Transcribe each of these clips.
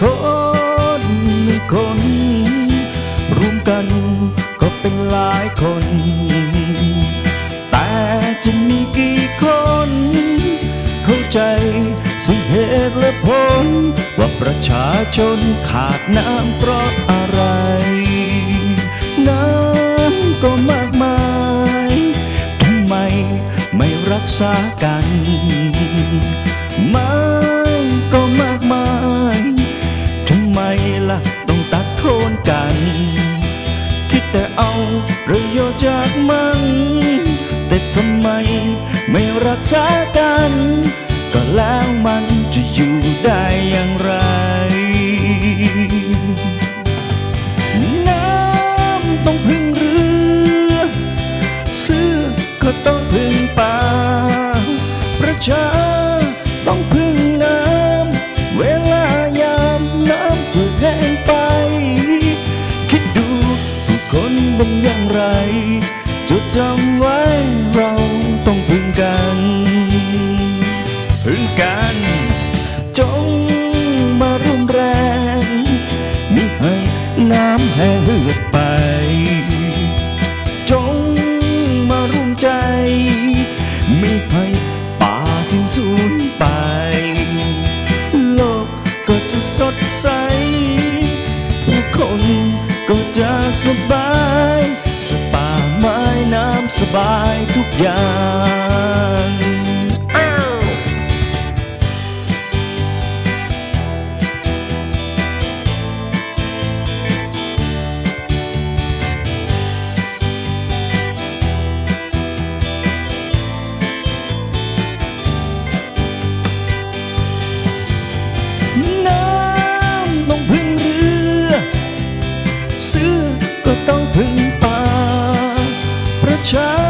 คนมีคนรวมกันก็เป็นหลายคน แต่จะมีกี่คน เข้าใจสิ่งเหตุและผล ว่าประชาชนขาดน้ำเพราะอะไร น้ำก็มากมายทำไมไม่รักษากันมา ก็มากมายทำไมล่ะต้องตัดโคนกัน คิดแต่เอาประโยชน์จากมัน แต่ทำไมไม่รักษากัน ก็แล้วมันจะอยู่ได้อย่างไรน้ำต้องพึ่งเรือเสื้อก็ต้องพึ่งป่าประชา จดจำไว้เราต้องพึ่งกัน พึ่งกัน จงมาร่วมแรงมิให้น้ำแห้งเหือดไป จงมาร่วมใจไม่ให้ป่าสิ้นสูญไป โลกก็จะสดใส ผู้คนก็จะสบาย สป่าไม้น้ำสบายทุกอย่าง ป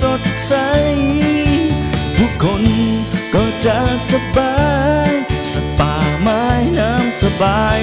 สดใส ผู้คนก็จะสบายสป่าไม้น้ำสบาย